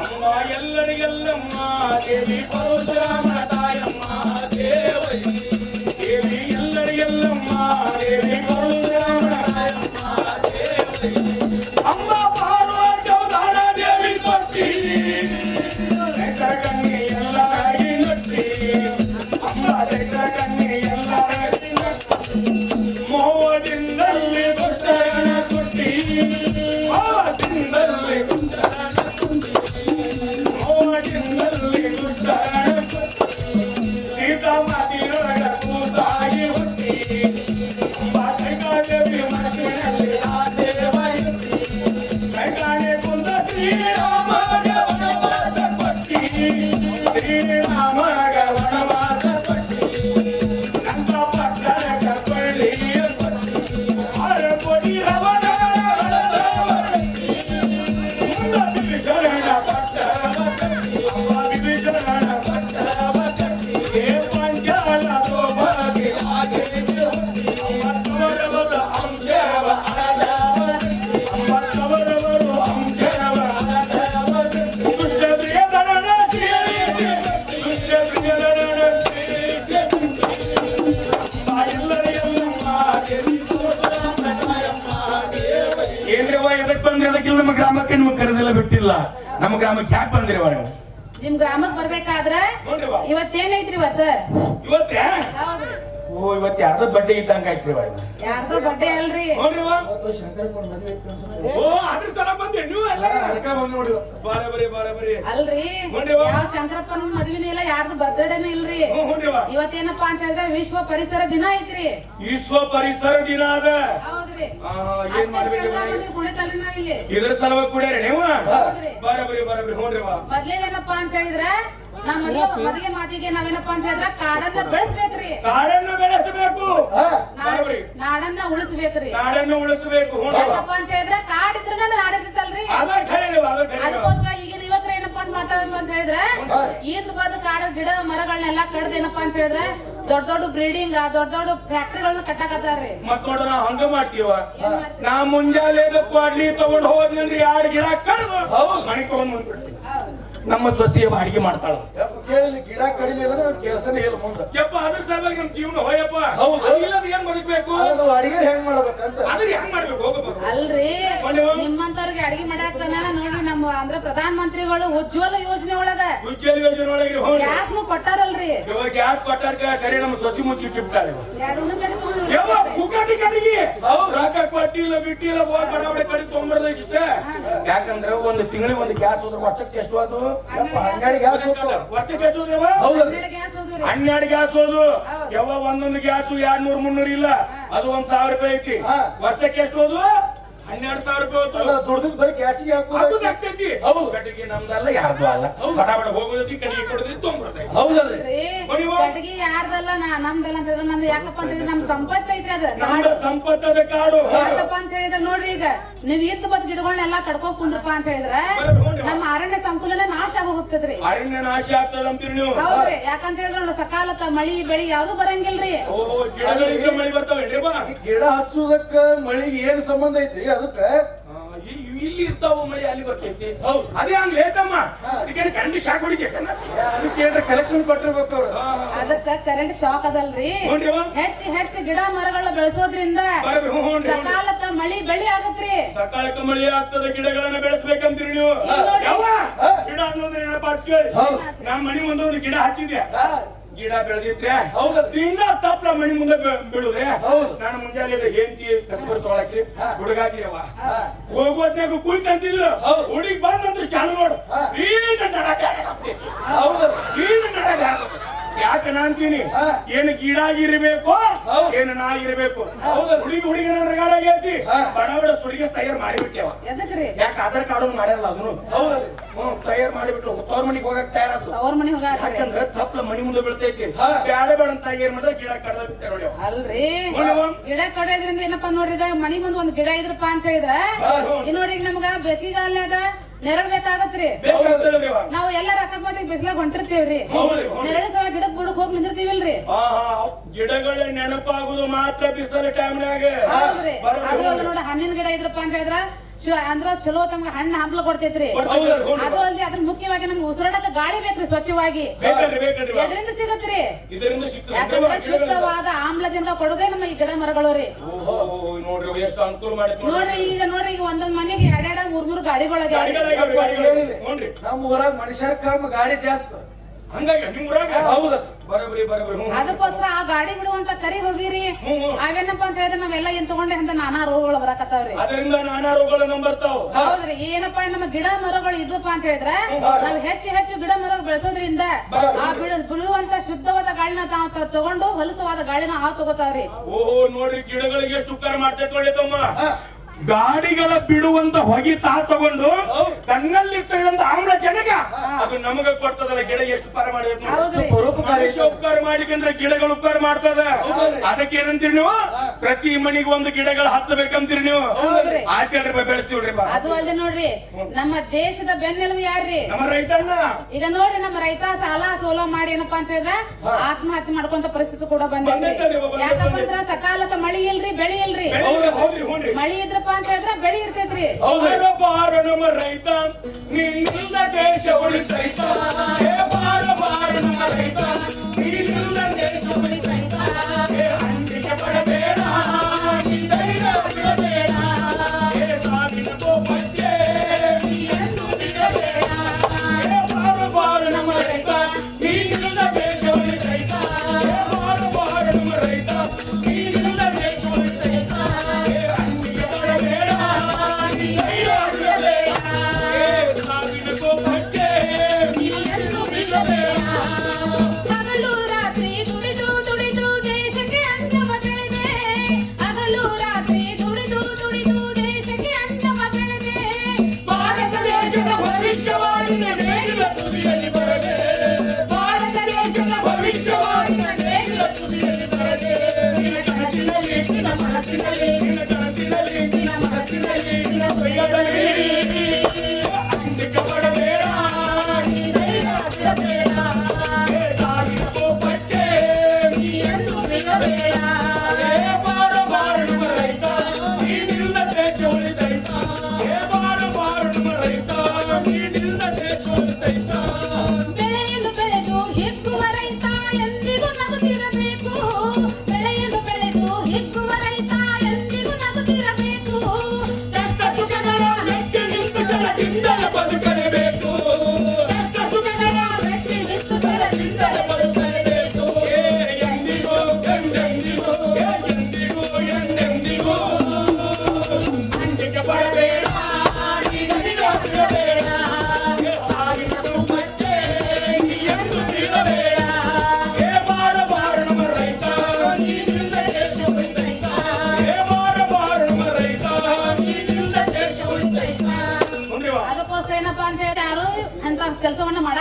ಅಮ್ಮ ಎಲ್ಲರಿಗೆಲ್ಲಮ್ಮ ನಮ್ಮ ಗ್ರಾಮಕ್ಕೆ ನಿಮ್ಗೆ ಕರೆದಿಲ್ಲ ಬಿಟ್ಟಿಲ್ಲ. ನಮ್ಮ ಗ್ರಾಮಕ್ಕೆ ಯಾಕೆ ಬಂದಿರಿವ ನೀವು ನಿಮ್ ಗ್ರಾಮಕ್ ಬರ್ಬೇಕಾದ್ರ ಇವತ್ತೇನೈತ್ರಿ ಇವತ್ತ? ಇವತ್ತೇ? ಓ ಇವತ್ತು ಯಾರ್ದ ಬಡ್ಡೆ ಇದ್ದಂಗ ಆಯ್ತ್ರಿವ ಇದು ಯಾರ್ದೋ ಬಡ್ಡೆ ಅಲ್ರಿ. ನೋಡ್ರಿವ ಓ ಅದ್ರ ಸಲ ಬಂದೆ ನೀವು ಎಲ್ಲ ಅದಕ್ಕ ಬಂದ್ ನೋಡಿ ಬಾರಬರಿ ಬಾರಬರಿ ಅಲ್ರಿ. ನೋಡ್ರಿವ. ಯಾವ ಶಂಕರಪ್ಪನ ಮದ್ವಿನೂ ಇಲ್ಲ ಯಾರ್ದು ಬರ್ತ್ಡೇನೂ ಇಲ್ರಿ. ಹ್ಞೂ ಇವತ್ತೇನಪ್ಪಾ ಅಂತ ಹೇಳಿದ್ರೆ ವಿಶ್ವ ಪರಿಸರ ದಿನ ಐತ್ರಿ. ವಿಶ್ವ ಪರಿಸರ ದಿನ ಅದ. ಇದ್ರ ಸಲುವಾಗಿ ಕುಡಿಯರಿ ನೀವು. ಬಾರಬರಿ ಮೊದ್ಲೇನಪ್ಪಾ ಅಂತ ಹೇಳಿದ್ರೆ ನಮ್ ಮೊದ್ಲ ಮೊದಲೇ ಮಾತಿಗೆ ನಾವೇನಪ್ಪಾ ಅಂತ ಹೇಳಿದ್ರೆ ಕಾಡನ್ನ ಬೆಳೆಸ್ಬೇಕ್ರಿ. ಕಾಡನ್ನ ಬೆಳೆಸಬೇಕು. ಬಾರಬರಿ ನಾಡನ್ನ ಉಳಿಸ್ಬೇಕ್ರಿ. ನಾಡನ್ನ ಉಳಿಸಬೇಕು ಅಂತ ಹೇಳಿದ್ರೆ ಕಾಡಿದ್ರೆ ನಾಡಿರ್ತಲ್ರಿ ಅದ ಖರೇರಿವ ಅದಕ್ಕೋಸ್ಕರ ಏನಪ್ಪಾ ಅಂತ ಹೇಳಿದ್ರೆ ಈದ್ ಬಾದ ಕಾಡ ಗಿಡ ಮರಗಳನ್ನೆಲ್ಲ ಕಡ್ದೇನಪ್ಪ ಅಂತ ಹೇಳಿದ್ರೆ ದೊಡ್ಡ ದೊಡ್ಡ ಬ್ರೀಡಿಂಗ್ ದೊಡ್ಡ ದೊಡ್ಡ ಫ್ಯಾಕ್ಟ್ರಿಗಳನ್ನ ಕಟ್ಟಾಕತ್ತಾರ್ರಿ. ಮತ್ ನೋಡೋಣ ಹಂಗ ಮಾಡ್ತೀವ? ನಾ ಮುಂಜಾನೆ ಕ್ವಾಡ್ಲಿ ತಗೊಂಡ್ ಹೋದ್ನಂದ್ರೆ ಎರಡು ಗಿಡ ಕಡ್ದು? ಮನೆ ತಗೊಂಡ್ ಬಂದ್ಬಿಡ್ತೀನಿ. ನಮ್ಮ ಸೊಸಿಯ ಬಾಡಿಗೆ ಮಾಡ್ತಾಳ. ಕೇಳಿಲ್ಲ ಗಿಡ ಕಡಿಲಿ ಅಂದ್ರೆ ಕೆಲಸನೇ ಇಲ್ಲ ಮುಂದೆ. ಯಪ್ಪ ಅದ್ರ ಸಲುವಾಗಿ ನಮ್ ಜೀವನ ಹೋಯಪ್ಪ. ಹೌದು. ಅದು ಇಲ್ಲದ ಏನ್ ಬದುಕಬೇಕು? ಆದ್ರೆ ನಾವು ಅಡಿಗೆ ಹೆಂಗ್ ಮಾಡ್ಬೇಕಂತ. ಅದ್ರ ಹೆಂಗ್ ಮಾಡ್ಬೇಕು? ಹೋಗಪ್ಪ ಅಲ್ರಿ ಮಾಡಿವ? ನಿಮ್ಮಂತವ್ರಿಗೆ ಅಡಿಗೆ ಮಾಡಾಕನ ನೋಡ್ರಿ ನಮ್ಮ ಅಂದ್ರ ಪ್ರಧಾನ ಮಂತ್ರಿಗಳು ಉಜ್ವಲ ಯೋಜನೆ ಒಳಗ. ಉಜ್ವಲ ಯೋಜನೆ ಒಳಗೆ ಹೋಗಿ ಗ್ಯಾಸ್ನು ಕೊಟ್ಟಾರಲ್ರಿ. ಇವಾಗ ಗ್ಯಾಸ್ ಕೊಟ್ಟಾರ ಕರಿ ನಮ್ಮ ಸಸಿ ಮುಚ್ಚಿ ಕಿಪ್ತಾರೆ ಎರಡು ಕಡೆ ತಗೊಂಡ್ರಿ. ಯಾವ ಕಡಿಗೆ ರೊಕ್ಕ ಕೊಟ್ಟಿಲ್ಲ ಬಿಟ್ಟಿಲ್ಲ ಹೋಗಿ ಬಡಬಡ ಕಡೆ ತೊಗೊಂಬರ್ದ ಇಷ್ಟ. ಯಾಕಂದ್ರೆ ಒಂದು ತಿಂಗಳಿಗೆ ಒಂದು ಗ್ಯಾಸ್ ಹೋದ್ರೆ ವರ್ಷಕ್ಕೆ ಎಷ್ಟು ಆತು? ಯಪ್ಪ ಹನ್ನೆರಡು ಗ್ಯಾಸ್ ಹೋಗ್ತಾವ. ಎಷ್ಟು. ಹನ್ನೆರಡು ಗ್ಯಾಸ್ ಹೋದು. ಯಾವ ಒಂದೊಂದು ಗ್ಯಾಸ್ ಎರಡ್ ನೂರ್ ಮುನ್ನೂರ್ ಇಲ್ಲ. ಅದು ಒಂದ್ ಸಾವಿರ ರೂಪಾಯಿ ಐತಿ. ವರ್ಷಕ್ಕೆ ಎಷ್ಟು ಹೋದು ಹನ್ನೆರಡು ಸಾವಿರ ರೂಪಾಯಿ ಅಲ್ಲ ಹೋತು ದುಡ್ದಿದ್ ಬರೀ ಅದು ಹಾಕೋದು ಆಗ್ತೈತಿ. ಹೌದು. ಕಟ್ಟಿಗೆ ನಮ್ದಲ್ಲ ಯಾರ್ದು ಅಲ್ಲ. ಬಡ ಬಡ ಹೋಗೋದೈತಿ ಕಟ್ಟಿಗೆ ಕೊಡೋದೈತಿ ತೊಗೊಂಬರ್ತೈತಿ ಹೌದಲ್ರಿ. ಬನ್ನಿವ. ಯಾರ್ದಲ್ಲ ನಾ ನಮ್ದಲ್ಲ ಅಂತ ಹೇಳಿದ್ರೆ ನಮ್ದು ಯಾಕಪ್ಪ ಅಂತ ಹೇಳಿದ್ರೆ ನಮ್ ಸಂಪತ್ ಐತ್ರಿ ಅದ. ನಮ್ದ ಸಂಪತ್ತದ ಕಾಡು. ಯಾಕಪ್ಪ ಅಂತ ಹೇಳಿದ್ರೆ ನೋಡ್ರಿ ಈಗ ನೀವ್ ಇದ್ದ ಬದ್ ಗಿಡಗಳನ್ನೆಲ್ಲ ಕಡ್ಕೋ ಕುಂದ್ರಪ್ಪ ಅಂತ ಹೇಳಿದ್ರೆ ಬರೋಬ್ಬರಿ ನೋಡ್ರಿ. ನಮ್ಮ ಅರಣ್ಯ ಸಂಕುಲನ ನಾಶ ಹೋಗ್ತದ್ರಿ ಅರಣ್ಯ ನಾಶ ಆಗ್ತದ ಅಂತೀರಿ ನೀವು. ಹೌದ್ರಿ. ಯಾಕಂತ ಹೇಳಿದ್ರೆ ನೋಡ್ರಿ ಸಕಾಲಕ್ಕ ಮಳಿ ಬೆಳಿ ಯಾವ್ದು ಬರಂಗಿಲ್ರಿ. ಓ ಗಿಡಗಳಿದ್ರೆ ಮಳಿ ಬರ್ತಾವೇನ್ರಿ ಬಾ. ಗಿಡ ಹಚ್ಚುದಕ್ಕ ಮಳಿಗೆ ಏನ್ ಸಂಬಂಧ ಐತ್ರಿ? ಅದಕ್ಕ ಇಲ್ಲಿ ಇರ್ತಾವ ಮಳಿ ಅಲ್ಲಿ ಬರ್ತೈತಿ. ಅದೇ ಹಂಗ ಲೇತಮ್ಮ ಅದಕ್ಕೆ ಕರೆಂಟ್ ಶಾಕ್ ಹೊಡಿತೈತಲ್ಲ ಅದಕ್ಕೆ ಏನ್ರ ಕಲೆಕ್ಷನ್ ಕೊಟ್ಟಿರ್ಬೇಕು ಅವ್ರು. ಅದಕ್ಕ ಕರೆಂಟ್ ಶಾಕ್ ಅದಲ್ರಿ. ನೋಡ್ರಿವ ಹೆಚ್ಚ ಹೆಚ್ಚ ಗಿಡ ಮರಗಳ ಬೆಳೆಸೋದ್ರಿಂದ ಬರೋಬ್ಬರಿ ಹ್ಞೂ ಹ್ಞೂ ಸಕಾಲಕ್ಕ ಮಳಿ ಬೆಳಿ ಆಗತ್ರಿ. ಸಕಾಲಕ್ಕೆ ಮಳಿ ಆಗ್ತದ ಗಿಡಗಳನ್ನ ಬೆಳೆಸ್ಬೇಕಂತೀರಿ ನೀವು? ಯಾವ ಗಿಡ ಅನ್ನೋದ್ರ ಏನಪ್ಪ ಅಂತ ಕೇಳಿ ಹೌದು. ನಾ ಮನಿ ಒಂದೊಂದು ಒಂದು ಗಿಡ ಹಚ್ಚಿದ್ದೆ ಗಿಡ ಬೆಳೆದಿತ್ರೆ ಹೌದು. ದಿನ ತಪ್ಪಲ ಮನಿ ಮುಂದೆ ಬೀಳುದ್ರೆ ಹೌದು. ನಾನು ಮುಂಜಾನೆ ಹೆಂಡತಿ ಕಸಬರ್ ತೊಗೊಳಕ್ರಿ ಹುಡುಗಾಕ್ರಿ ಅವ ಹೋಗೋದ್ನಾಗ ಕುಂತ ಅಂತಿದ್ರು. ಹುಡುಗಿ ಬಂದಂದ್ರೆ ಚಾಲು ನೋಡು ನಡಕ ಹೌದು ನಡಕ. ಯಾಕೆ ನಾ ಅಂತೀನಿ. ಏನು ಗಿಡಾಗಿರ್ಬೇಕು? ಇರಬೇಕು ಏನು ನಾ ಇರ್ಬೇಕು ಹೌದು. ಹುಡುಗಿ ಹುಡುಗಿನ ರಗಾಡಾಗೈತಿ. ಬಡ ಬಡ ಸುಡಿಗೆ ತಯಾರು ಮಾಡಿಬಿಟ್ಟೇವ. ಯಾಕೆ ಆಧಾರ್ ಕಾರ್ಡ್ ಮಾಡ್ಯಾರಲ್ಲ ಅದನ್ನು? ಹ್ಮ್ ತಯಾರು ಮಾಡಿಬಿಟ್ಟು ತವ್ರ ಮನಿಗೆ ಹೋಗಕ್ ತಯಾರಾದ್ರು ಯಾಕಂದ್ರೆ ಮನಿ ಹೋಗಾಕ್ರಿ ಯಾಕಂದ್ರ ತಪ್ಪಲ ಮನಿ ಮುಂದೆ ಬೀಳ್ತೈತಿ. ಹಾ. ಬ್ಯಾಡ ಬೇಡ ಅಂತ ಏನ್ ಮಾಡಿದ್ರೆ ಗಿಡ ಕಡ್ದ ನೋಡಿ. ಅಲ್ರಿ? ಗಿಡ ಕಡೋದ್ರಿಂದ ಏನಪ್ಪಾ ನೋಡ್ರಿ ಮನಿ ಮುಂದೆ ಒಂದ್ ಗಿಡ ಇದ್ರಪ್ಪ ಅಂತ ಹೇಳಿದ್ರ ನೋಡಿ ನಮ್ಗ ಬೇಸಿಗೆಗಾಲ್ನ್ಯಾಗ ನೆರಳು ಬೇಕಾಗತ್ರಿ ಬೇಕಾಗ್ತದಲ್ರಿ ನಾವು ಎಲ್ಲಾರ ಅಕಸ್ಮಾತ್ ಬಿಸಿಲಾಗ ಹೊಂಟಿರ್ತೇವ್ರಿ. ನೆರಳ ಸಲ ಗಿಡಕ್ ಬುಡಕ್ ಹೋಗಿ ನಿಂದಿರ್ತೀವಿಲ್ರಿ ಹಾ, ಗಿಡಗಳ ನೆನಪಾಗುದು ಮಾತ್ರ ಬಿಸಿಲ ಟೈಮ್ನಾಗ. ಹೌದ್ರಿ. ಅದು ನೋಡಿ ಹಣ್ಣಿನ ಗಿಡ ಇದ್ರಪ್ಪ ಅಂತ ಹೇಳಿದ್ರ ಅಂದ್ರ ಚಲೋ ತಮ್ಗೆ ಹಣ್ಣು ಹಂಪ್ಲ ಕೊಡ್ತೈತ್ರಿ. ಅದು ಅಲ್ಲಿ ಅದನ್ನ ಮುಖ್ಯವಾಗಿ ನಮ್ಗೆ ಉಸಿರಾಡಕ ಗಾಳಿ ಬೇಕ್ರಿ ಸ್ವಚ್ಛವಾಗಿ. ಎದ್ರಿಂದ ಸಿಗತ್ರಿ. ಯಾಕಂದ್ರೆ ಶುದ್ಧವಾದ ಆಮ್ಲಜನಕ ಕೊಡೋದೇ ನಮ್ಮ ಈ ಗಿಡ ಮರಗಳು ರೀ. ಓಹೋ ನೋಡ್ರಿ ಈಗ ನೋಡ್ರಿ ಈಗ ಒಂದೊಂದ್ ಮನೆಗೆ ಮೂರ್ ಮೂರ್ ಗಾಡಿಗಳಾಗ್ಯಾವ್ರಿ ಗಾಡಿಗಳಾಗ್ಯಾವ್ರಿ, ಗಾಡಿಗಳು. ನಮ್ಮ ಊರಾಗ ಮನುಷ್ಯರ ಕಾಮ ಗಾಡಿ ಜಾಸ್ತಿ. ಹಂಗಾಗಿ ನಿಮ್ ಊರಾಗ? ಹೌದು. ಬರಬ್ರಿ ಬರಬ್ರಿ ಹ್ಞೂ ಅದಕ್ಕೋಸ್ಕರ ಆ ಗಾಡಿ ಬಿಡುವಂತ ಕರಿ ಹೋಗಿರಿ. ಅವೇನಪ್ಪ ಅಂತ ಹೇಳಿದ್ರೆ ನಾವೆಲ್ಲ ಏನ್ ತಗೊಂಡೆ ಅಂತ ನಾನಾ ರೋಗಗಳು ಬರಕತ್ತಾವ್ರಿ. ಅದರಿಂದ ನಾನಾ ರೋಗಗಳು ನಮ್ ಬರ್ತಾವ. ಹೌದ್ರಿ ಏನಪ್ಪಾ ನಮ್ಮ ಗಿಡ ಮರಗಳು ಇದ್ವಪ್ಪ ಅಂತ ಹೇಳಿದ್ರೆ ನಾವ್ ಹೆಚ್ಚು ಹೆಚ್ಚು ಗಿಡ ಮರಗಳು ಬೆಳೆಸೋದ್ರಿಂದ ಆ ಬಿಡ ಬಿಡುವಂತ ಶುದ್ಧವಾದ ಗಾಳಿನ ತಾವ್ ತಗೊಂಡು ಹೊಲಸವಾದ ಗಾಳಿನ ಆ ತಗೋತಾವ್ರಿ. ಓಹೋ ನೋಡ್ರಿ ಗಿಡಗಳಿಗೆ ಎಷ್ಟು ಉಪಕಾರ ಮಾಡ್ತೈತೆ ನೋಡಿ ತಮ್ಮ. ಗಾಡಿಗಳ ಬಿಡುವಂತ ಹೊಗೆ ತಾ ತಗೊಂಡು ತನ್ನಲ್ಲಿರ್ತಕ್ಕಂಥ ಆಮ್ಲಜನಕ ಅದು ನಮಗ ಕೊಡ್ತದಲ್ಲ ಗಿಡ ಎಷ್ಟು ಉಪಕಾರ ಪರೋಪಕಾರಿ ಮನುಷ್ಯ ಉಪಕಾರ ಮಾಡಿಕಂದ್ರೆ ಗಿಡಗಳು ಉಪಕಾರ ಮಾಡ್ತದ. ಅದಕ್ಕೆ ಏನಂತೀರಿ ನೀವು? ಪ್ರತಿ ಮನಿಗೆ ಒಂದು ಗಿಡಗಳು ಹಚ್ಚಬೇಕಂತೀರಿ ನೀವು? ಬಾ ಬೆಳೆಸ್ತೀವ್ರಿ ಅದು ಅಲ್ಲದೆ ನೋಡ್ರಿ ನಮ್ಮ ದೇಶದ ಬೆನ್ನೆಲುಬು ಯಾರ್ರಿ? ನಮ್ಮ ರೈತಣ್ಣ. ಈಗ ನೋಡ್ರಿ ನಮ್ಮ ರೈತ ಸಾಲ ಸೋಲ ಮಾಡಿ ಏನಪ್ಪಾ ಅಂತ ಹೇಳಿದ್ರೆ ಆತ್ಮಹತ್ಯೆ ಮಾಡ್ಕೊಂತ ಪರಿಸ್ಥಿತಿ ಕೂಡ ಬಂದಿದೆ ಯಾಕಂದ್ರ ಸಕಾಲಕ್ಕೆ ಮಳಿ ಇಲ್ರಿ ಬೆಳಿ ಇಲ್ರಿ. ಮಳಿ ಹೌದ್ರಿ ಇದ್ರಪ್ಪ ಅಂತ ಹೇಳಿದ್ರೆ ಬೆಳಿ ಇರ್ತೈತ್ರಿ. ಬಾರ ಬಾರ ನಮ್ಮ ರೈತ ನಿನ್ನಿಂದ ದೇಶ ಉಳಿತೈತ. ಬಾರ ಬಾರ ನಮ್ಮ ರೈತ.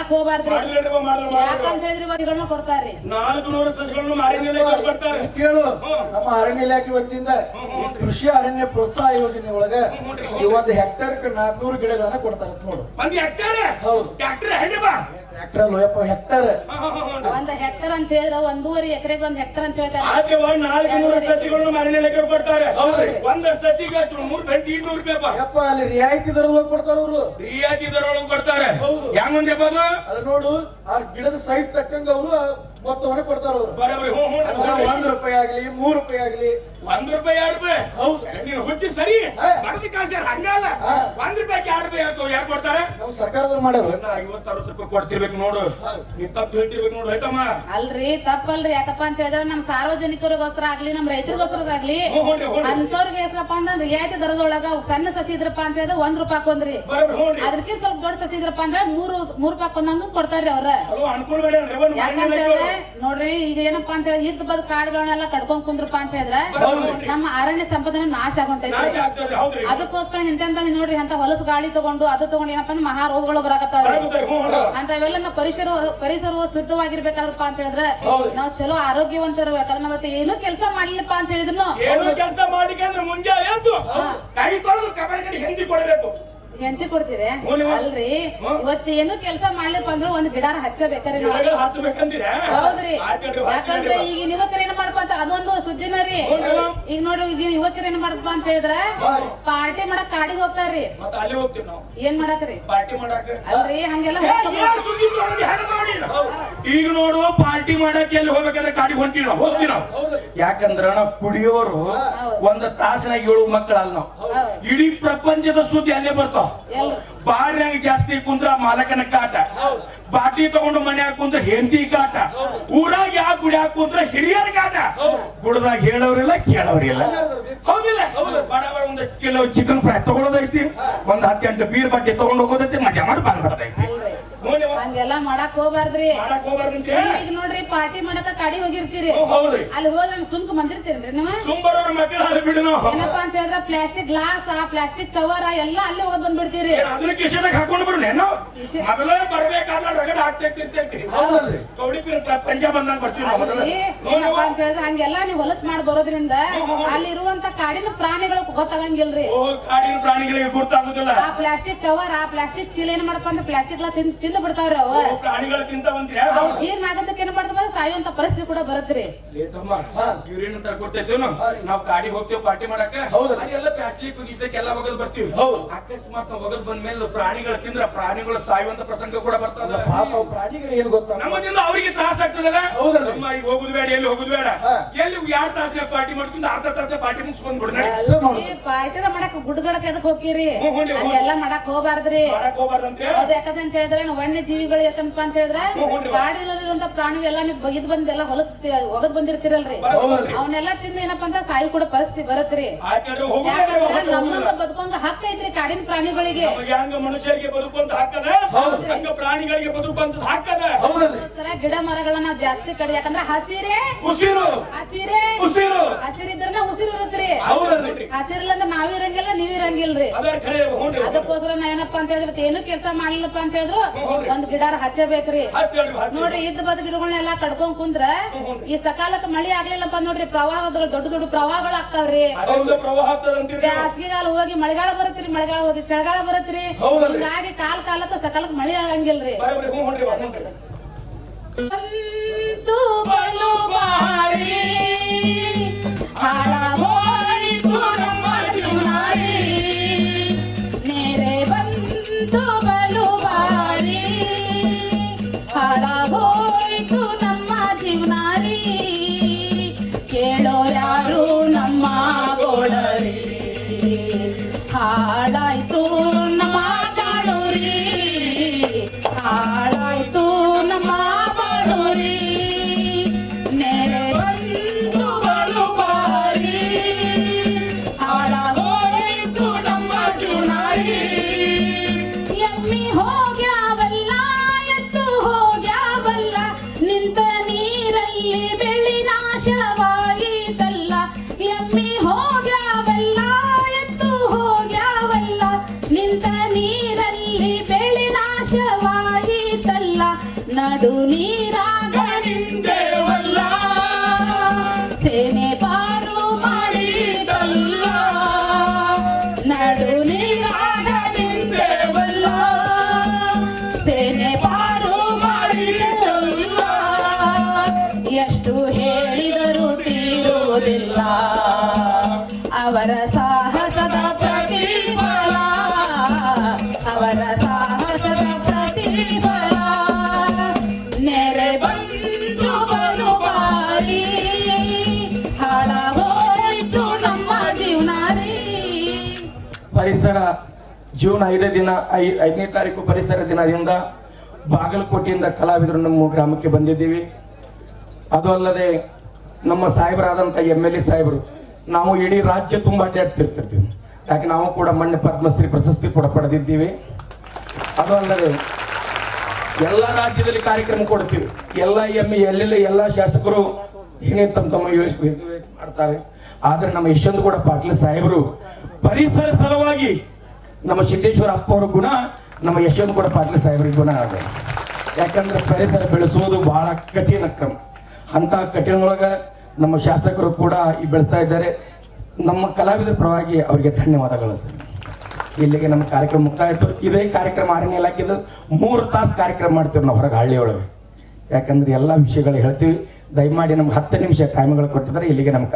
ಮಾಡಕ್ ಹೋಗ್ಬಾರ್ದ್ರಿ. ಯಾಕಂತ ಹೇಳಿದ್ರೆ ಇರೋಣ ಕೊಡ್ತಾರ್ರಿ ನಾಲ್ಕು ನೂರು ಸಸಿಗಳನ್ನು ಇಲಾಖೆ ಕೊಡ್ತಾರೆ. ಕೇಳು ನಮ್ಮ ಅರಣ್ಯ ಇಲಾಖೆ ವತಿಯಿಂದ ಈ ಕೃಷಿ ಅರಣ್ಯ ಪ್ರೋತ್ಸಾಹ ಯೋಜನೆ ಒಳಗ ಈ ಒಂದು ಹೆಕ್ಟರ್ ನಾಲ್ಕನೂರು ಗಿಡಗಳನ್ನ ಕೊಡ್ತಾರೆ ನೋಡು. ಒಂದು ಹೆಕ್ಟರ್? ಹೌದು. ಟ್ರ್ಯಾಕ್ಟರ್ ಹೇಳಿ ಬಾ. ಹೆಕ್ಟರ್ ಹಾ, ಹಾ, ಹಾ, ಹಾ. ಒಂದ್ ಹೆಕ್ಟರ್ ಅಂತ ಹೇಳಿದ್ರೆ ಒಂದೂವರೆ ಎಕರೆಗೆ ಒಂದ್ ಹೆಕ್ಟರ್ ಅಂತ ಹೇಳ್ತಾರೆ. ಆದ್ರೆ ಒಂದ್ ನಾಲ್ಕು ನೂರು ಸಸಿಗಳನ್ನು ಮಾರಿನಲ್ಲಿ ಕೊಡ್ತಾರೆ. ಹೌದ್ರಿ. ಒಂದ್ ಸಸಿಗೆ ಅಷ್ಟು ಮೂರ್ ಗಂಟೆ ಇನ್ನೂರು ರೂಪಾಯಿ ಬಾ ಯಪ್ಪ ಅಲ್ಲಿ ರಿಯಾಯಿತಿ ದರದೊಳಗೆ ಕೊಡ್ತಾರ ಅವರು. ರಿಯಾಯಿತಿ ದರೊಳಗೆ ಕೊಡ್ತಾರೆ. ಹೌದು. ಹೆಂಗಂದ್ರಪ್ಪ ಅದು? ಅದ ನೋಡು ಆ ಗಿಡದ ಸೈಜ್ ತಕ್ಕಂಗ ಅವರು ಮೊತ್ತವನ್ನ ಕೊಡ್ತಾರ ಅವರು. ಬರೋಬ್ರಿ ಹ್ಞೂ ಹ್ಞೂ. ಅಂದ್ರೆ ಒಂದ್ ರೂಪಾಯಿ ಆಗ್ಲಿ ಮೂರ್ ರೂಪಾಯಿ ಆಗ್ಲಿ ಒಂದ್ ರೂಪಾಯಿ ಎರಡು ರೂಪಾಯಿ. ಹೌದು. ನೀನು ಹುಚ್ಚಿ ಸರಿ. ಬಡದ ಕಾಸು ಹಂಗಲ್ಲ. ಒಂದ್ ರೂಪಾಯಿ ಎರಡು ರೂಪಾಯಿ ಹಾಕು ಯಾರು ಕೊಡ್ತಾರೆ? ನಾವು ಸರ್ಕಾರದವ್ರು ಮಾಡ್ಯಾರ ಐವತ್ತು ಅರವತ್ತು ರೂಪಾಯಿ ಕೊಡ್ತಿರ್ಬೇಕು ನೋಡು. ನೀ ತಪ್ಪು ಹೇಳ್ತಿರ್ಬೇಕು ನೋಡು ಆಯ್ತಮ್ಮ? ಅಲ್ರಿ ತಪ್ಪಲ್ರಿ. ಯಾಕಪ್ಪ ಅಂತ ಹೇಳಿದ್ರೆ ನಮ್ ಸಾರ್ವಜನಿಕರಿಗೋಸ್ಕರ ಆಗ್ಲಿ ನಮ್ ರೈತರಿಗೋಸ್ಕರ ಆಗ್ಲಿ. ಅಂತವ್ರಿಗೆ ಎಷ್ಟಪ್ಪ ಅಂದ್ರೆ ರಿಯಾಯಿತಿ ದರದೊಳಗ ಸಣ್ಣ ಸಸಿ ಇದ್ರಪ್ಪ ಅಂತ ಹೇಳಿದ್ರೆ ಒಂದ್ ರೂಪಾಯಿ ಹಾಕೊಂದ್ರಿ ಅದಕ್ಕೆ ಸ್ವಲ್ಪ ದೊಡ್ಡ ಸಸಿ ಇದ್ರಪ್ಪ ಅಂದ್ರೆ ಮೂರು ಮೂರ್ ರೂಪಾಯಿ ಹಾಕೊಂದಂಗ ಕೊಡ್ತಾರ್ರಿ ಅವ್ರ. ಯಾಕಂತ ಹೇಳಿದ್ರೆ ನೋಡ್ರಿ ಈಗ ಏನಪ್ಪಾ ಅಂತ ಹೇಳಿದ್ರೆ ಇದ್ದ ಬದ್ ಕಾರ್ಡ್ಗಳನ್ನೆಲ್ಲ ಕಡ್ಕೊಂಡ್ ಕುಂದ್ರಪ್ಪ ಅಂತ ಹೇಳಿದ್ರೆ. ನಮ್ಮ ಅರಣ್ಯ ಸಂಪದನೆ ನಾಶ ಆಗುತ್ತೆ ಅದಕ್ಕೋಸ್ಕರ ಎಂತ ನೋಡ್ರಿ ಅಂತ ಹೊಲಸು ಗಾಳಿ ತಗೊಂಡು ಅದು ತಗೊಂಡು ಏನಪ್ಪಾ ಅಂದ್ರೆ ಮಹಾ ರೋಗಗಳು ಬರಾಕತ್ತಾವ ಅಂತ ಇವೆಲ್ಲ ಹ್ಞೂ. ಅಂತವೆಲ್ಲ ನಾವು ಪರಿಸರ ಪರಿಸರವ ಶುದ್ಧವಾಗಿರ್ಬೇಕಾದ್ರಪ್ಪ ಅಂತ ಹೇಳಿದ್ರೆ. ನಾವು ಚಲೋ ಆರೋಗ್ಯವಂತರಿರ್ಬೇಕಾದ್ರೆ ನಾವ್ ಮತ್ತೆ ಏನು ಕೆಲಸ ಮಾಡ್ಲಿಪ್ಪ ಅಂತ ಹೇಳಿದ್ರು ಏನೋ ಕೆಲಸ ಮಾಡ್ಲಿಕ್ಕೆ ಅಂದ್ರೆ ಮುಂಜಾನೆ ಎದ್ದು ಕೈ ತೊಳೆದು ಕಬಡಿ ಕಡೆ ಹಿಂದಿ ಕೊಡಬೇಕು. ಹೆಂಡತಿ ಕೊಡ್ತೀರಿ? ಹ್ಞೂ ನೀವು. ಅಲ್ರಿ. ಹ್ಞೂ. ಇವತ್ತು ಏನು ಕೆಲಸ ಮಾಡ್ಲಿಪ್ಪ ಅಂದ್ರು ಒಂದ್ ಗಿಡಾರ ಹಚ್ಚಬೇಕ್ರಿ ನಾವು. ಗಿಡಗಳು ಹಚ್ಚಬೇಕಂತೀರ ಹೌದ್ರಿ. ಆಯ್ತ್ ನೋಡ್ರಿ, ಯಾಕಂದ್ರೆ ಹಚ್ಕೊಂಡ್ರಿ. ಈಗ ಯುವಕರು ಏನ್ ಮಾಡ್ಪ ಅಂತ ಅದೊಂದು ಸುದ್ದಿನ ರೀ. ಹ್ಞೂ. ಈಗ ನೋಡ್ರಿ ಈಗ ಯುವಕರು ಏನ್ ಮಾಡಪ್ಪ ಅಂತ ಹೇಳಿದ್ರ ಪಾರ್ಟಿ ಮಾಡಕ್ ಕಾಡಿಗೆ ಹೋಗ್ತಾರ್ರಿ. ಮತ್ತೆ ಅಲ್ಲಿ ಹೋಗ್ತೀವಿ ನಾವು. ಏನ್ ಮಾಡಕ್ರಿ? ಪಾರ್ಟಿ ಮಾಡಾಕ? ಅಲ್ರಿ ಹಂಗೆಲ್ಲ ಏ, ಏನ್ ಸುದ್ದಿ ತಗೊಂಡು ಹೆಂಗ್ ಮಾಡಿ ನಾವು? ಈಗ ನೋಡು ಪಾರ್ಟಿ ಮಾಡಕ್ಕೆ ಎಲ್ಲಿ ಹೋಗ್ಬೇಕಾದ್ರೆ ಕಾಡಿಗೆ ಹೊಂಟಿವಿ ನಾವು. ಹೋಗ್ತೀವಿ ನಾವು. ಯಾಕಂದ್ರ ನಾವು ಕುಡಿಯೋರು ಒಂದ್ ತಾಸಿನಾಗ ಏಳು ಮಕ್ಕಳಲ್ಲ ನಾವು. ಹೌದು. ಇಡೀ ಪ್ರಪಂಚದ ಸುದ್ದಿ ಅಲ್ಲೇ ಬರ್ತಾವ. ಎಲ್ರು ಬಾರ್ನ್ಯಾಗ ಜಾಸ್ತಿ ಕುಂದ್ರ ಮಾಲಕನ ಕಾಟ. ಬಾಟಿ ತಗೊಂಡು ಮನ್ಯಾಗ ಕುಂದ್ರ ಹೆಂಡತಿ ಕಾಟ. ಊರಾಗ ಯಾವ ಗುಡಿಯಾಗ ಕುಂದ್ರ ಹಿರಿಯರ ಕಾಟ. ಗುಡದಾಗ ಹೇಳೋರಿಲ್ಲ ಕೇಳೋರಿಲ್ಲ. ಹೌದಿಲ್ಲ? ಬಡ ಬಡ ಒಂದ್ ಕಿಲೋ ಚಿಕನ್ ಫ್ರೈ ತಗೊಳೋದೈತಿ. ಒಂದ್ ಹತ್ತೆಂಟು ಬೀರ್ ಬಟ್ಟೆ ತಗೊಂಡು ಹೋಗೋದೈತಿ ಮಜಾ ಮಾಡಿ ಬಂದ್ಬಿಡದೈತಿ. ಹಂಗೆಲ್ಲ ಮಾಡಕ್ ಹೋಗ್ಬಾರ್ದ್ರಿ. ಮಾಡಕ್ ಈಗ ನೋಡ್ರಿ ಪಾರ್ಟಿ ಮಾಡಕ ಕಾಡಿ ಹೋಗಿರ್ತೀರಿ. ಹೌದ್ರಿ. ಅಲ್ಲಿ ಹೋದ್ರೆ ಸುಮ್ಕ ಬಂದಿರ್ತೀರಿ ನೀವು? ಸುಂಬರೋರ್ ಮಕ್ಕಳ ಹಾಲು ಬಿಡು ನಾವು. ಏನಪ್ಪಾ ಅಂತ ಹೇಳಿದ್ರೆ ಪ್ಲಾಸ್ಟಿಕ್ ಗ್ಲಾಸ್ ಪ್ಲಾಸ್ಟಿಕ್ ಕವರ್ ಎಲ್ಲ ಅಲ್ಲೇ ಹೋಗ್ ಬಂದ್ಬಿಡ್ತೀರಿ. ಏನ್ ಅದನ್ನ ಕಿಶೆದಾಗ ಹಾಕೊಂಡು ಬರು ನೇನು. ಕಿಶೆ- ಮೊದಲೇ ಬರ್ಬೇಕಾದ್ರೆ ರಗಡ ಆಗ್ತೈತಿ ಹೌದಲ್ರಿ. ಕೌಡಿ ಪಿರ ಪಂಜಾಬ್ ಬಂದಂಗ ಬರ್ತೀವಿ ನಾವು ಮೊದಲು. ಅಲ್ಲಿ ಏನಪ್ಪಾ ಅಂತ ಹೇಳಿದ್ರೆ ಹಂಗೆಲ್ಲಾ ನೀವು ಹೊಲಸ್ ಮಾಡಿ ಬರೋದ್ರಿಂದ ಅಲ್ಲಿ ಇರುವಂತ ಕಾಡಿನ ಪ್ರಾಣಿಗಳು ಗೊತ್ತಾಗಂಗಿಲ್ರಿ. ಓ ಕಾಡಿನ ಪ್ರಾಣಿಗಳಿಗೆ ಗುರ್ತಾಗುದಿಲ್ಲ. ಆ ಪ್ಲಾಸ್ಟಿಕ್ ಕವರ್ ಆ ಪ್ಲಾಸ್ಟಿಕ್ ಚೀಲ ಏನ್ ಮಾಡಪ್ಪ ಅಂದ್ರೆ ಪ್ಲಾಸ್ಟಿಕ್ ಎಲ್ಲ ತಿಂದ್ ತಿಂದು ಬಿಡ್ತಾವ್ರಿ. ಅವ ಓ, ಪ್ರಾಣಿಗಳು ತಿಂತಾವಂತ್ರಿ ಅವ್ ಜೀರ್ಣ ಆಗದಕ್ಕೆ ಏನ್ ಮಾಡ್ತದ ಸಾಯುವಂತ ಪರಿಸ್ಥಿತಿ ಕೂಡ ಬರತ್ರಿ. ತಮ್ಮ ಯೂರಿನ್ ಅಂತ ಕೊಡ್ತೈತೇನು ನಾವು ಗಾಡಿ ಹೋಗ್ತೇವೆ ಪಾರ್ಟಿ ಮಾಡಕ ಹೌದು. ಅದೆಲ್ಲ ಪ್ಲಾಸ್ಟಿಕ್ ಗಿಸ್ಟಿಕ್ ಎಲ್ಲ ಒಗದ್ ಬರ್ತೀವಿ? ಹೌದು. ಅಕಸ್ಮಾತ್ ನಾವ್ ಒಗದ್ ಬಂದ್ಮೇಲೆ ಪ್ರಾಣಿಗಳು ತಿಂದ್ರ ಪ್ರಾಣಿಗಳು ಸಾಯುವಂತ ಪ್ರಸಂಗ ಕೂಡ ಬರ್ತದ ಪಾಪ ಅವ್ ಪ್ರಾಣಿಗಳು ಏನ್ ಗೊತ್ತಾ? ನಮ್ಮದಿಂದ ಅವರಿಗೆ ತ್ರಾಸ ಆಗ್ತದಲ್ಲ? ಹೌದಲ್ರಿ. ನಮ್ಮ ಈಗ ಹೋಗುದು ಬೇಡ ಎಲ್ಲಿ ಹೋಗುದು ಬೇಡ. ಎಲ್ಲಿ ಎರಡ್ ತಾಸನೇ ಪಾರ್ಟಿ ಮಾಡ್ಕೊಂಡು ಅರ್ಧ ತಾಸನೇ ಪಾರ್ಟಿ ಮುಗಿಸ್ಕೊಂಡ್ ಬಿಡ. ಪಾರ್ಟಿ ನೋಡು. ಪಾರ್ಟಿರ ಮಾಡಕ್ ಗುಡ್ಗಳಕ್ಕೆ ಎದಕ್ ಹೋಗ್ತೀರಿ? ಎಲ್ಲ ಮಾಡಕ್ ಹೋಗ್ಬಾರ್ದ್ರಿ. ಮಾಡಕ್ ಹೋಗ್ಬಾರ್ದಂತೆ ಯಾಕಂತ ಅಂತ ಹೇಳಿದ್ರೆ ವನ್ಯ ವನ್ಯ ಜೀವಿಗಳು ಯಾಕಂತ ಅಂತ ಹೇಳಿದ್ರೆ ಕಾಡು ಇಲ್ಲದಿರುವಂತ ರೀ. ಕಾಡಿನಲ್ಲಿರುವಂತ ಪ್ರಾಣಿಗಳೆಲ್ಲ ನೀವು ಬಗೆದ್ ಬಂದ್ ಎಲ್ಲ ಹೊಲಸ್ ಒಗದ್ ಬಂದಿರ್ತಿರಲ್ರಿ. ಅವನ್ನೆಲ್ಲ ತಿಂದ ಏನಪ್ಪಾ ಅಂತ ಸಾಯಿ ಕೂಡ ಪರಿಸ್ಥಿತಿ ಬರತ್ರಿ ಯಾಕಂದ್ರೆ ನಮ್ಮಂತ ಬದುಕಂಗ ಹಕ್ಕ ಐತ್ರಿ ಕಾಡಿನ ಪ್ರಾಣಿಗಳಿಗೆ. ಮನುಷ್ಯರಿಗೆ ಬದುಕುವಂತ ಹಾಕದ. ಹಂಗ ಪ್ರಾಣಿಗಳಿಗೆ ಬದುಕುವಂತ ಹಾಕದ ಗಿಡ ಮರಗಳನ್ನ ನಾವು ಜಾಸ್ತಿ ಕಡೆ ಯಾಕಂದ್ರೆ ಹಸಿರೇ ಉಸಿರು. ಹಸಿರೇ ಉಸಿರು. ಹಸಿರಿದ್ರೆ ಉಸಿರು ಇರುತ್ರಿ. ಹಸಿರಿಲ್ಲಂದ್ರೆ ಹಸಿರಿಲ್ಲ ಅಂದ್ರೆ ನಾವ್ ಇರಂಗಿಲ್ಲ ನೀವ್ ಇರಂಗಿಲ್ರಿ. ಅದಕ್ಕೋಸ್ಕರ ನಾ ಏನಪ್ಪಾ ಅಂತ ಹೇಳಿದ್ರೆ ಏನು ಕೆಲಸ ಮಾಡ್ಲಿಲ್ಲಪ್ಪ ಅಂತ ಹೇಳಿದ್ರು ಒಂದ್ ಗಿಡಾರ ಹಚ್ಚಬೇಕ್ರಿ. ನೋಡ್ರಿ ಇದ್ದ ಬದ್ ಗಿಡಗಳನ್ನೆಲ್ಲ ಕಡ್ಕೊಂಡ್ ಕುಂದ್ರ ಈ ಸಕಾಲಕ್ಕೆ ಮಳಿ ಆಗ್ಲಿಲ್ಲಪ್ಪ ನೋಡ್ರಿ ಪ್ರವಾಹಗಳು ದೊಡ್ಡ ದೊಡ್ಡ ಪ್ರವಾಹಗಳು ಆಗ್ತಾವ್ರಿ. ಬ್ಯಾಸಿಗೆಗಾಲ ಹೋಗಿ ಮಳೆಗಾಲ ಬರತ್ರಿ ಮಳೆಗಾಲ ಹೋಗಿ ಚಳಿಗಾಲ ಬರತ್ರಿ. ಹಿಂಗಾಗಿ ಕಾಲ ಕಾಲಕ್ಕೆ ಸಕಾಲಕ್ಕೆ ಮಳಿ ಆಗಂಗಿಲ್ರಿ. ಹಾಳಾಗೋಯ್ತು ನಮ್ಮ ಜೀವನಾರಿ ನೆರೆ. ಬಂತು ಹಾಳಾಗೋಯ್ತು ನಮ್ಮ ನಡು ನೀರಾಗ ನಿಂತೇವಲ್ಲ ಸೇನೆ ಪಾರು ಮಾಡಿದಲ್ಲ ನಡು ನೀರಾಗ ನಿಂತೇವಲ್ಲ ಸೇನೆ ಪಾರು ಮಾಡಿದಲ್ಲ ಎಷ್ಟು ಹೇಳಿದರೂ ತೀರುವುದಿಲ್ಲ. ಅವರ ಪರಿಸರ, ಜೂನ್ ಐದೇ ದಿನ, ಐ- ಐದನೇ ತಾರೀಕು ಪರಿಸರ ದಿನದಿಂದ ಬಾಗಲಕೋಟೆಯಿಂದ ಕಲಾವಿದರು ನಮ್ಮ ಗ್ರಾಮಕ್ಕೆ ಬಂದಿದ್ದೀವಿ. ಅದು ಅಲ್ಲದೆ ನಮ್ಮ ಸಾಹೇಬರಾದಂಥ ಎಂ ಎಲ್ ಎ ಸಾಹೇಬರು, ನಾವು ಇಡೀ ರಾಜ್ಯ ತುಂಬ ಅಡ್ಡಾಡ್ತಿರ್ತಿರ್ತೀವಿ ಯಾಕೆ ನಾವು ಕೂಡ ಮಣ್ಣು ಪದ್ಮಶ್ರೀ ಪ್ರಶಸ್ತಿ ಕೂಡ ಪಡೆದಿದ್ದೀವಿ. ಅದು ಅಲ್ಲದೆ ಎಲ್ಲ ರಾಜ್ಯದಲ್ಲಿ ಕಾರ್ಯಕ್ರಮ ಕೊಡ್ತೀವಿ. ಎಲ್ಲ ಎಂ ಎಲ್ಲೆಲ್ಲ ಎಲ್ಲ ಶಾಸಕರು ಏನೇನು ತಮ್ಮ ತಮ್ಮ ಮಾಡ್ತಾರೆ. ಆದರೆ ನಮ್ಮ ಯಶವಂತಗೌಡ ಕೂಡ ಪಾಟೀಲ್ ಸಾಹೇಬರು ಪರಿಸರ ಸಲುವಾಗಿ ನಮ್ಮ ಸಿದ್ದೇಶ್ವರ ಅಪ್ಪ ಗುಣ, ನಮ್ಮ ಯಶವಂತ ಕೂಡ ಪಾಟೀಲ್ ಸಾಹೇಬ್ರ ಗುಣ ಅದ ಯಾಕಂದ್ರೆ ಪರಿಸರ ಬೆಳೆಸುವುದು ಬಹಳ ಕಠಿಣ ಕ್ರಮ. ಅಂತ ಕಠಿಣದೊಳಗೆ ನಮ್ಮ ಶಾಸಕರು ಕೂಡ ಈ ಬೆಳೆಸ್ತಾ ಇದ್ದಾರೆ. ನಮ್ಮ ಕಲಾವಿದರ ಪರವಾಗಿ ಅವರಿಗೆ ಧನ್ಯವಾದಗಳು ಸರ್. ಇಲ್ಲಿಗೆ ನಮ್ಮ ಕಾರ್ಯಕ್ರಮ ಮುಕ್ತಾಯ ಆಯ್ತು ಇದೇ ಕಾರ್ಯಕ್ರಮ ಅರಣ್ಯ ಇಲಾಖೆದು ಮೂರು ತಾಸು ಕಾರ್ಯಕ್ರಮ ಮಾಡ್ತೀವಿ ನಾವು ಹೊರಗೆ ಹಳ್ಳಿಯೊಳಗೆ. ಯಾಕಂದ್ರೆ ಎಲ್ಲ ವಿಷಯಗಳು ಹೇಳ್ತೀವಿ. ದಯಮಾಡಿ ನಮ್ಗೆ ಹತ್ತು ನಿಮಿಷ ಟೈಮ್ಗಳು ಕೊಟ್ಟಿದ್ದಾರೆ. ಇಲ್ಲಿಗೆ ನಮ್ಮ